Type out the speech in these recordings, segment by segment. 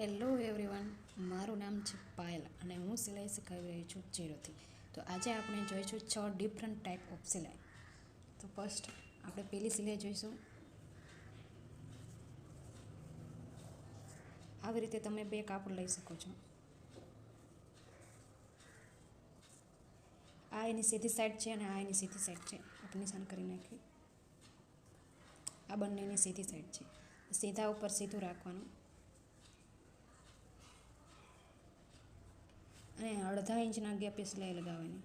Hello everyone મારું નામ છે પાયલ અને હું સિલાઈ શીખવી રહી છું જીરોથી તો આજે આપણે જોઈશું છ ડિફરન્ટ ટાઈપ ઓફ સિલાઈ. તો ફર્સ્ટ આપણે પહેલી સિલાઈ જોઈશું. આવી રીતે તમે બે કાપડ લઈ શકો છો. આ એની સીધી સાઈડ છે અને આ એની સીધી સાઈડ છે. આપણે નિશાન કરી નાખી આ બંનેની સીધી સાઈડ છે. સીધા ઉપર સીધું રાખવાનું. અને અડધા ઇંચના ગેપે સિલાઈ લગાવવાની.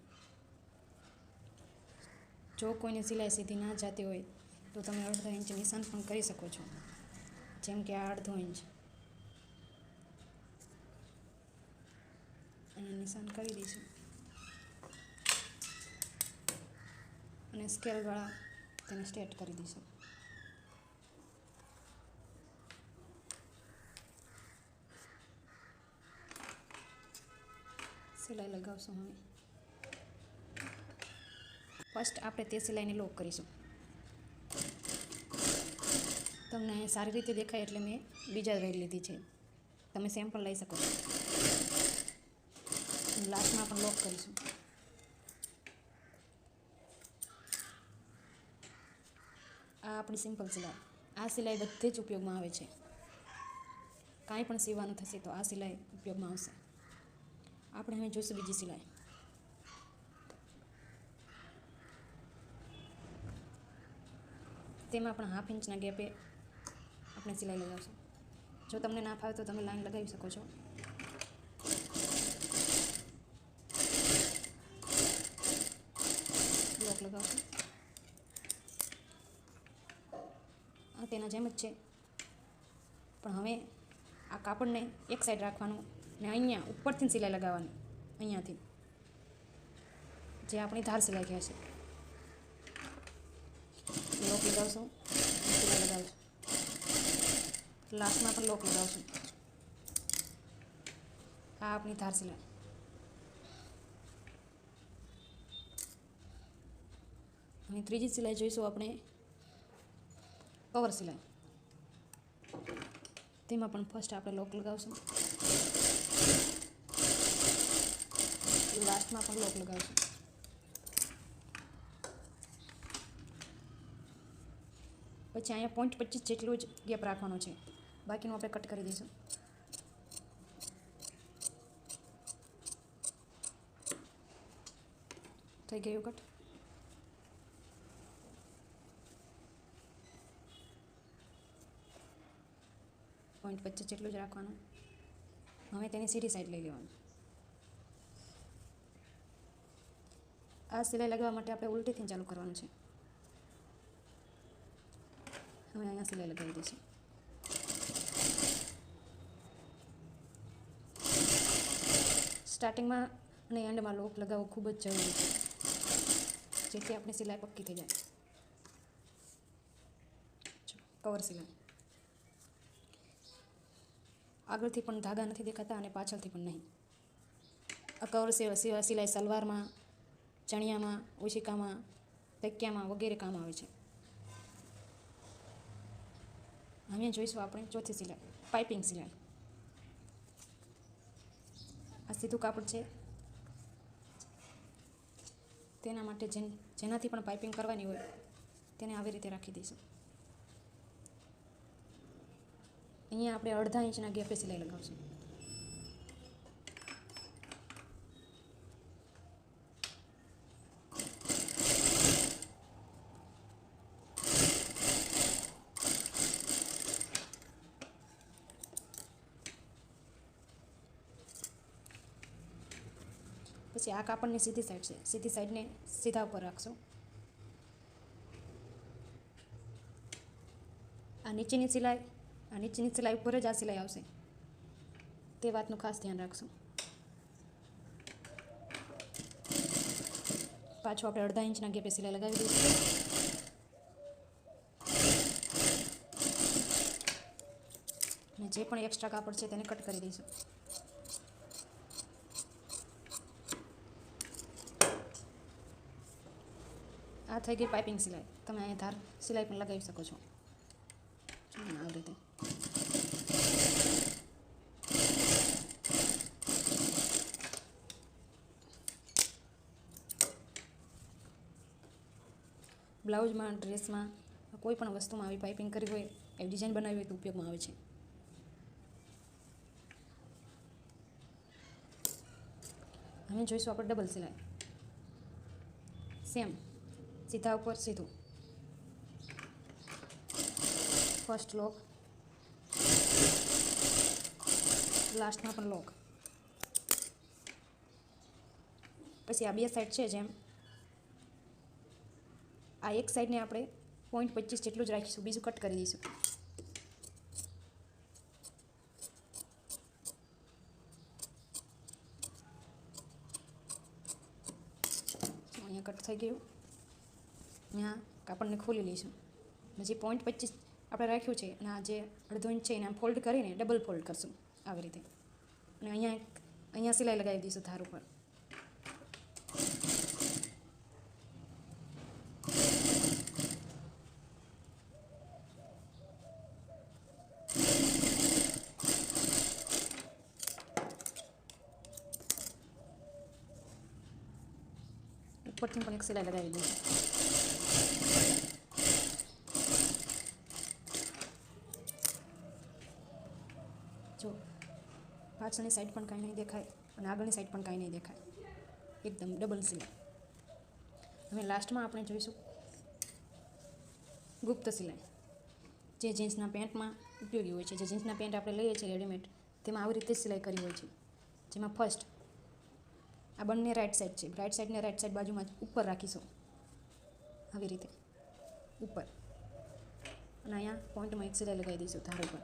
જો કોઈને સિલાઈ સીધી ના જતી હોય, તો તમે અડધા ઇંચ નિશાન પણ કરી શકો છો. જેમ કે આ અડધો ઇંચ. અને નિશાન કરી દઈશું. અને સ્કેલવાળા તેને સ્ટેટ કરી દઈશું. સિલાઈ લગાવશું હવે. ફર્સ્ટ આપણે તે સિલાઈને લોક કરીશું. તમને સારી રીતે દેખાય એટલે મેં બીજા રેડ લીધી છે. તમે સેમ્પલ લઈ શકો છો. લાસ્ટમાં પણ લોક કરીશું. આ આપણી સિમ્પલ સિલાઈ. આ સિલાઈ બધે જ ઉપયોગમાં આવે છે. કાંઈ પણ સીવાનું થશે તો આ સિલાઈ ઉપયોગમાં આવશે. આપણે હવે જોઈશું બીજી સિલાઈ તેમાં પણ હાફ ઇંચના ગેપે આપણે સિલાઈ લગાવશું જો તમને ના ફાવે તો તમે લાઈન લગાવી શકો છો. બ્લોક લગાવશું. આ તેના જેમ જ છે. પણ હવે આ કાપડને એક સાઈડ રાખવાનું ને અહીંયા ઉપરથી સિલાઈ લગાવવાની, અહીંયાથી. જે આપણી ધાર સિલાઈ કહે છે. લોક લગાવશું, સિલાઈ લગાવશું. લાસ્ટમાં પણ લોક લગાવશું. આ આપણી ધાર સિલાઈ. અને ત્રીજી સિલાઈ જોઈશું આપણે, કવર સિલાઈ. તેમાં પણ ફર્સ્ટ આપણે લોક લગાવશું. લાસ્ટમાં પણ લોક લગાવશું. પછી અહીંયા પોઈન્ટ પચીસ જેટલું જ ગેપ રાખવાનો છે. બાકીનું આપણે કટ કરી દઈશું. થઈ ગયું કટ પોઈન્ટ પચીસ જેટલું જ રાખવાનું. હવે તેની સીધી સાઈડ લઈ લેવાનું. આ સિલાઈ લગાવવા માટે આપણે ઉલટીથી ચાલુ કરવાનું છે. હવે અહીંયા સિલાઈ લગાવી દઈશું. સ્ટાર્ટિંગમાં અને એન્ડમાં લોક લગાવવો ખૂબ જ જરૂરી છે. જેથી આપણી સિલાઈ પક્કી થઈ જાય. કવર સિલાઈ. આગળથી પણ ધાગા નથી દેખાતા અને પાછળથી પણ નહીં. આ કવર સિલાઈ સલવારમાં ચણિયામાં, ઓશિકામાં, તકિયામાં વગેરે કામ આવે છે. હવે જોઈશું આપણે ચોથી સિલાઈ, પાઇપિંગ સિલાઈ. આ સીધું કાપડ છે. તેના માટે જેન, જેનાથી પણ પાઇપિંગ કરવાની હોય, તેને આવી રીતે રાખી દઈશું. અહીંયા આપણે અડધા ઇંચના ગેપે સિલાઈ લગાવશું. પછી આ કાપડની સીધી સાઈડ છે. સીધી સાઈડને સીધા ઉપર રાખશો. આ નીચેની સિલાઈ, આ નીચેની સિલાઈ ઉપર જ આ સિલાઈ આવશે. તે વાતનું ખાસ ધ્યાન રાખશું. પાછું આપણે અડધા ઇંચના ગેપે સિલાઈ લગાવી દઈશું. અને જે પણ એક્સ્ટ્રા કાપડ છે તેને કટ કરી દઈશું. થઈ ગઈ પાઇપિંગ સિલાઈ. તમે અહીં ધાર સિલાઈ પણ લગાવી શકો છો. આવી રીતે. બ્લાઉઝમાં, ડ્રેસમાં કોઈ પણ વસ્તુમાં આવી પાઇપિંગ કરી હોય, એવી ડિઝાઇન બનાવી હોય તો ઉપયોગમાં આવે છે. અમે જોઈશું આપણે ડબલ સિલાઈ. સેમ. સીધા ઉપર સીધું. ફર્સ્ટ લોક લાસ્ટમાં પણ લોક પછી આ બે સાઈડ છે જેમ. આ એક સાઈડને આપણે પોઈન્ટ પચીસ જેટલું જ રાખીશું. બીજું કટ કરી દઈશું. અહીંયા કટ થઈ ગયું. અહીંયા કાપડને ખોલી લઈશું. પછી પોઈન્ટ પચીસ આપણે રાખ્યું છે અને આ જે અડધો ઇંચ છે એને આમ ફોલ્ડ કરીને ડબલ ફોલ્ડ કરશું. આવી રીતે. અને અહીંયા અહીંયા સિલાઈ લગાવી દઈશું ધાર ઉપર. ઉપરથી પણ એક સિલાઈ લગાવી દઈશું જો પાછળની સાઈડ પણ કાંઈ નહીં દેખાય અને આગળની સાઈડ પણ કાંઈ નહીં દેખાય એકદમ ડબલ સિલાઈ હવે લાસ્ટમાં આપણે જોઈશું ગુપ્ત સિલાઈ જે જીન્સના પેન્ટમાં ઉપયોગી હોય છે જે જીન્સના પેન્ટ આપણે લઈએ છીએ રેડીમેડ તેમાં આવી રીતે સિલાઈ કરી હોય છે જેમાં ફર્સ્ટ આ બંને રાઈટ સાઈડ છે. રાઈટ સાઈડને રાઈટ સાઈડ બાજુમાં ઉપર રાખીશું. આવી રીતે. ઉપર. અને અહીંયા પોઈન્ટમાં એક સિલાઈ લગાવી દઈશું ધાર ઉપર.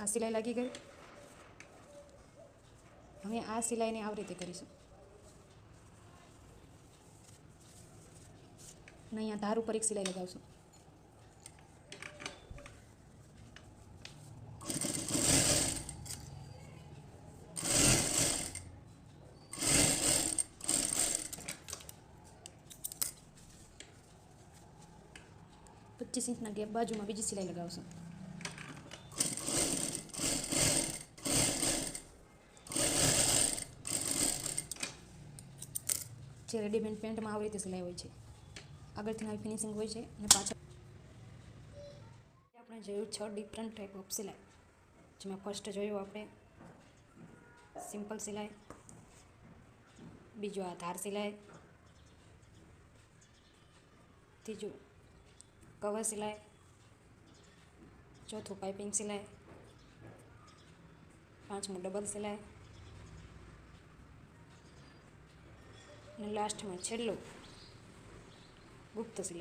આ સિલાઈ લાગી ગઈ? હવે આ સિલાઈને આવી રીતે કરીશું. અને અહીંયા ધાર ઉપર એક સિલાઈ લગાવશું પચીસ ઇંચના ગેપ બાજુમાં બીજી સિલાઈ લગાવશું જે રેડીમેડ પેન્ટમાં આવી રીતે સિલાઈ હોય છે. આગળથી આવી ફિનિશિંગ હોય છે અને પાછળ આપણે જોયું છ ડિફરન્ટ ટાઈપ ઓફ સિલાઈ. જેમાં ફર્સ્ટ જોયું આપણે સિમ્પલ સિલાઈ, બીજું આ ધાર સિલાઈ, ત્રીજું કવર સિલાઈ, ચોથું પાઇપિંગ સિલાઈ, પાંચમું ડબલ સિલાઈ, અને લાસ્ટમાં છેલ્લું ગુપ્ત સિલાઈ